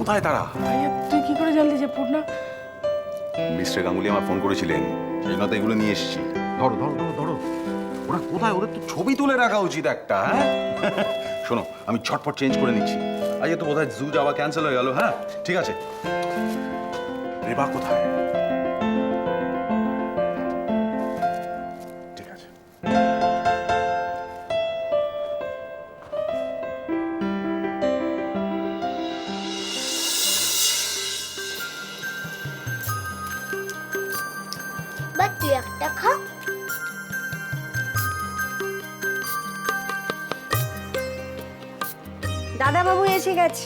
কোথায় তারা? ভাইয়া তুই কি করে জানলি যে পূর্ণা? মিস্টার গাঙ্গুলি আমার ফোন করেছিলেন সেই কথা এগুলো নিয়ে এসেছি ধরো ধরো ধরো ধরো। ওরা কোথায়? ওদের তো ছবি তুলে রাখা উচিত একটা হ্যাঁ? শোনো আমি ঝটপট চেঞ্জ করে নিচ্ছি। আজকে তো বোধহয় জু যাওয়া ক্যান্সেল হয়ে গেল হ্যাঁ? ঠিক আছে। রেবা কোথায়? এসে গেছে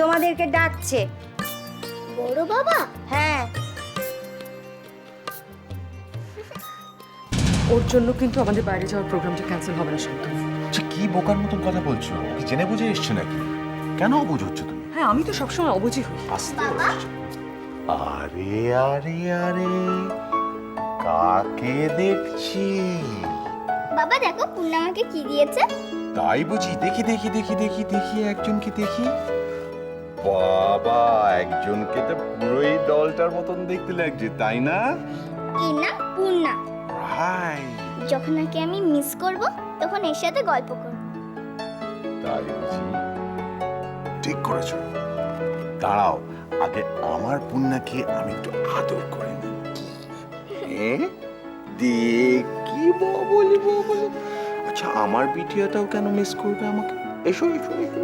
তোমাদেরকে ডাকছে। বড় বাবা? হ্যাঁ। ওর জন্য কিন্তু আমাদের বাইরে যাওয়ার প্রোগ্রামটা ক্যান্সেল হবে না শান্ত। আচ্ছা কি বোকার মতন কথা বলছো? কি জেনে বুঝে এসছে নাকি? কেন অবুঝ হচ্ছে তুমি? হ্যাঁ আমি তো সবসময় অবুঝি হই। আসতে আরে আরে আরে কাকে দেখছি? বাবা দেখো পূর্ণা আমাকে কি দিয়েছে? তাই বুঝি? দেখি দেখি দেখি দেখি দেখি একজনকে দেখি। বাবা একজনকে তো পুরোই দলটার মতন দেখতে লাগছে তাই না? নাম পূর্ণা। হাই যখন নাকি আমি মিস করব তখন এর সাথে গল্প করব। তাই বুঝি? ঠিক করেছ। দাঁড়াও আগে আমার পুণ্যাকে আমি একটু আদর করে নিই। এ? দেখি বলি বলি আচ্ছা আমার বিটিয়াটাও কেন মিস করবে আমাকে? এসো এসো এসো।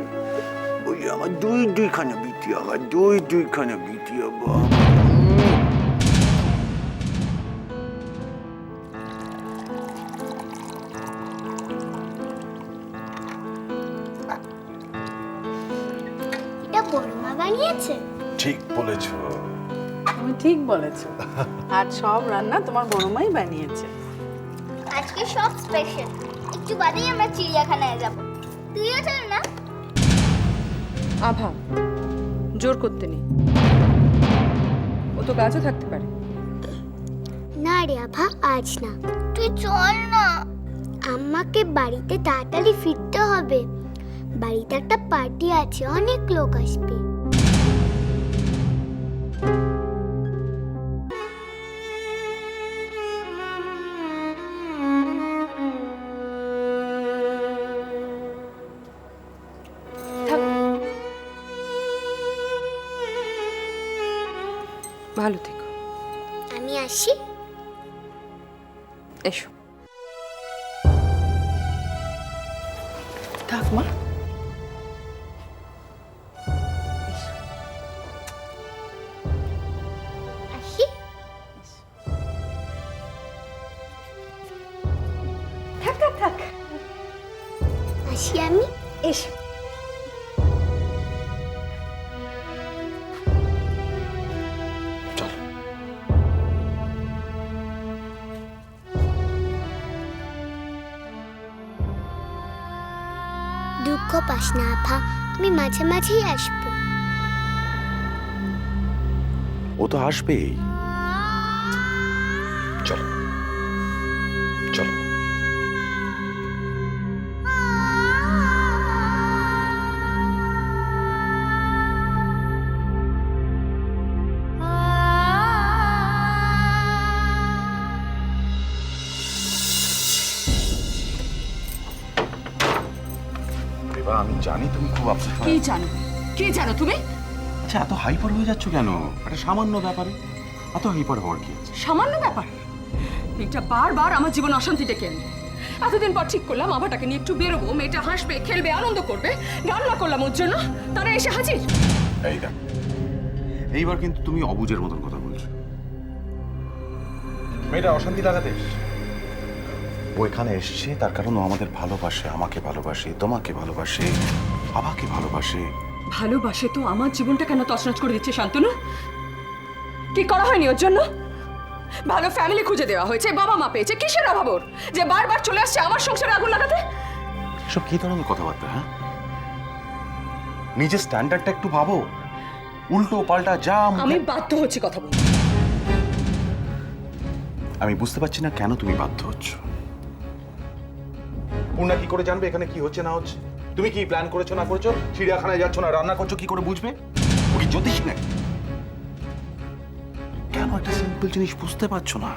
ওই আমার দুই দুইখানা বিটিয়া আমার দুই দুইখানা বিটিয়া বড় বানিয়েছে? ঠিক বলেছ। তুমি ঠিক বলেছ। আর সব রান্না তোমার বড়মাই বানিয়েছে। আজকে সব স্পেশাল একটু বাদেই আমরা চিড়িয়াখানায় যাব। তুইও চল না। আভা জোর করতে নেই। ও তো কাজও থাকতে পারে। না রে আভা আজ না। তুই চল না। আমাকে বাড়িতে তাড়াতাড়ি ফিরতে হবে। বাড়িতে একটা পার্টি আছে অনেক লোক আসবে। ভালো থেকো। আমি আসি। এসো। থাক মা। আসি। থাক থাক থাক। আসি আমি। এসো। দুঃখ পাস না আফা আমি মাঝে মাঝেই আসব। ও তো আসবেই। জানি তুমি খুব আপসেট কি জানো? কি জানো তুমি? আচ্ছা এত হাইপার হয়ে যাচ্ছ কেন? একটা সামান্য ব্যাপারে। এত হাইপার হওয়ার কি আছে? সামান্য ব্যাপার? মেয়েটা বারবার আমার জীবন অশান্তি ডেকে আনে। এতদিন পর ঠিক করলাম আভাটাকে নিয়ে একটু বেরোবো। মেয়েটা হাসবে খেলবে আনন্দ করবে। রান্না করলাম ওর জন্য। তারা এসে হাজির। এই দেখ এইবার কিন্তু তুমি অবুজের মতন কথা বলছো। মেয়েটা অশান্তি লাগাতে। ও এখানে এসছে তার কারণ ও আমাদের ভালোবাসে আমাকে ভালোবাসে তোমাকে ভালোবাসে বাবাকে ভালোবাসে। ভালোবাসে তো আমার জীবনটা কেন তছনছ করে দিচ্ছে শান্তনু? কি করা হয়নি ওর জন্য? ভালো ফ্যামিলি খুঁজে দেওয়া হয়েছে বাবা মা পেয়েছে কিসের অভাব ওর? যে বারবার চলে আসছে আমার সংসারে আগুন লাগাতে? সব কি ধরনের কথাবার্তা হ্যাঁ? নিজের স্ট্যান্ডার্ডটা একটু ভাবো। উল্টো পাল্টা যা আমি বাধ্য হচ্ছি কথা বলতে। আমি বুঝতে পারছি না কেন তুমি বাধ্য হচ্ছ। পূর্ণা কি করে জানবে? এখানে কি হচ্ছে না হচ্ছে? তুমি কি প্ল্যান করেছ না করেছ? চিড়িয়াখানায় যাচ্ছ না রান্না করছ কি করে বুঝবে? ও কি জ্যোতিষী নাকি কেন একটা সিম্পল জিনিস বুঝতে পারছ না?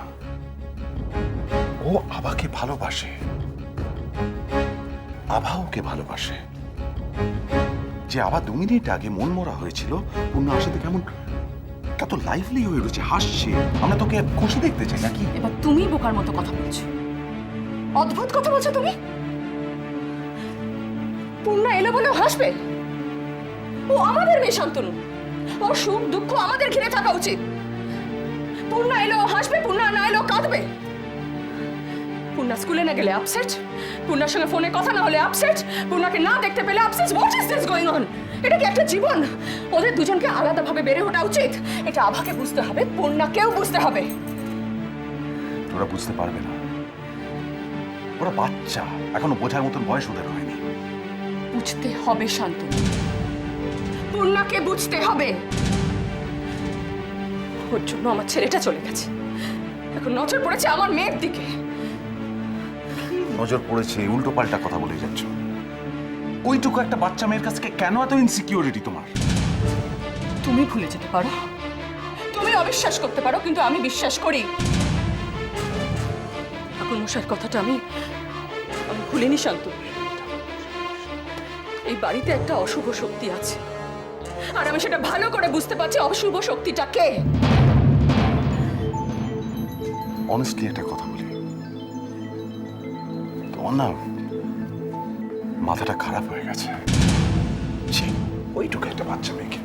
ও আবাকে ভালোবাসে। আভা ওকে ভালোবাসে। যে আবার দু মিনিট আগে মন মরা হয়েছিল পূর্ণ আসাতে কেমন কত লাইভলি হয়ে রয়েছে হাসছে। আমরা তোকে খুশি দেখতে চাই নাকি? এবার তুমি বোকার মতো কথা বলছো। অদ্ভুত কথা বলছো তুমি? পূর্ণা এলো বলে হাসবে? ও আমাদের মেয়ে, শান্তনু। ওর সুখ, দুঃখ আমাদের ঘিরে থাকা উচিত। পূর্ণা এলো, হাসবে, পূর্ণা না এলো, কাঁদবে। পূর্ণা স্কুলে না গেলে আপসেট পূর্ণার সঙ্গে ফোনে কথা না হলে আপসেট পূর্ণাকে না দেখতে পেলে upset what is this going on এটা কি একটা জীবন? ওদের দুজনকে আলাদাভাবে বেড়ে ওঠা উচিত। এটা আভাকে বুঝতে হবে, পূর্ণাকেও বুঝতে হবে। তোরা বুঝতে পারবে না। ওরা বাচ্চা, এখনও বোঝার মতন বয়স ওদের হয়নি। বুঝতে হবে শান্তনু পূর্ণাকে বুঝতে হবে। ওর জন্য আমার ছেলেটা চলে গেছে। এখন নজর পড়েছে আমার মেয়ের দিকে। নজর পড়েছে উল্টো পাল্টা কথা বলে যাচ্ছ। ওইটুকু একটা বাচ্চা মেয়ের কাছ কেন এত ইনসিকিউরিটি তোমার? তুমি ভুলে যেতে পারো। তুমি অবিশ্বাস করতে পারো কিন্তু আমি বিশ্বাস করি। ঠাকুর মশাইয়ের কথাটা আমি আমি ভুলিনি শান্ত। এই বাড়িতে একটা অশুভ শক্তি আছে। আর আমি সেটা ভালো করে বুঝতে পারছি অশুভ শক্তিটা কে। অনেস্টলি একটা কথা বলি। তোমার না মাথাটা খারাপ হয়ে গেছে। ছি ওইটুকু একটা বাচ্চা মেয়েকে।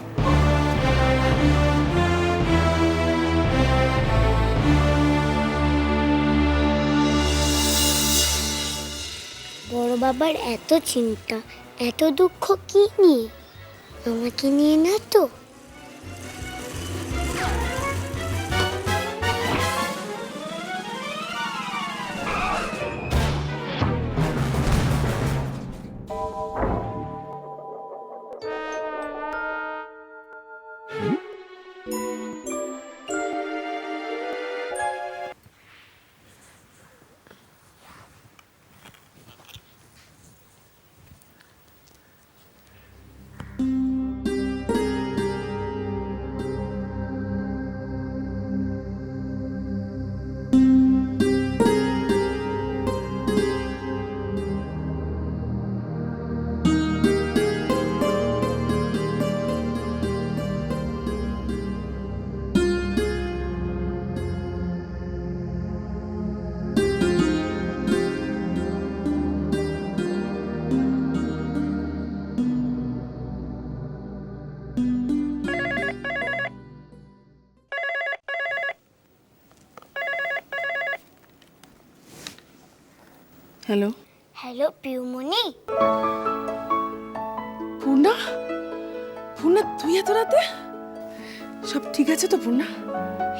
বড় বাবার এত চিন্তা এত দুঃখ কি নিয়ে আমাকে নিয়ে না তো হ্যালো। হ্যালো পিউমনি। পূর্ণা? পূর্ণা তুই এত রাতে? সব ঠিক আছে তো পূর্ণা?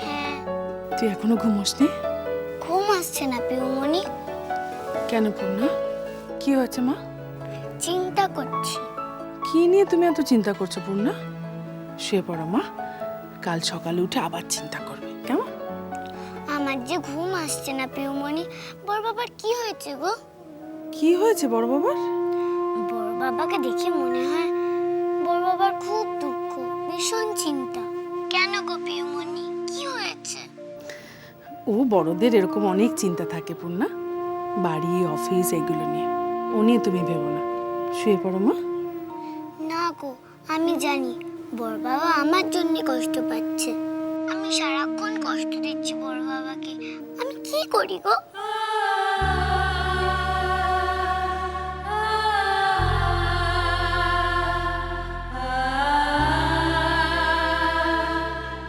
হ্যাঁ। তুই এখনও ঘুমোসনি ঘুম আসছে না পিউমনি। কেন পূর্ণা? কি হয়েছে মা? চিন্তা করছি। কি নিয়ে তুমি এত চিন্তা করছ পূর্ণা? শুয়ে পড়ো মা। কাল সকালে উঠে আবার চিন্তা আমার যে ঘুম আসছে না পিউমনি বড় বাবার কি হয়েছে গো? কি হয়েছে বড় বাবার? বড় বাবাকে দেখে মনে হয় বড় বাবার খুব দুঃখ ভীষণ চিন্তা। কেন গো পিউমনি কি হয়েছে? ও বড়দের এরকম অনেক চিন্তা থাকে পূর্ণা। বাড়ি অফিস এগুলো নিয়ে। ও নিয়ে তুমি ভেবো না। শুয়ে পড়ো মা। না গো আমি জানি। বড় বাবা আমার জন্য কষ্ট পাচ্ছে। সারাক্ষণ কষ্ট দিচ্ছি বড় বাবাকে। আমি কি করি গো?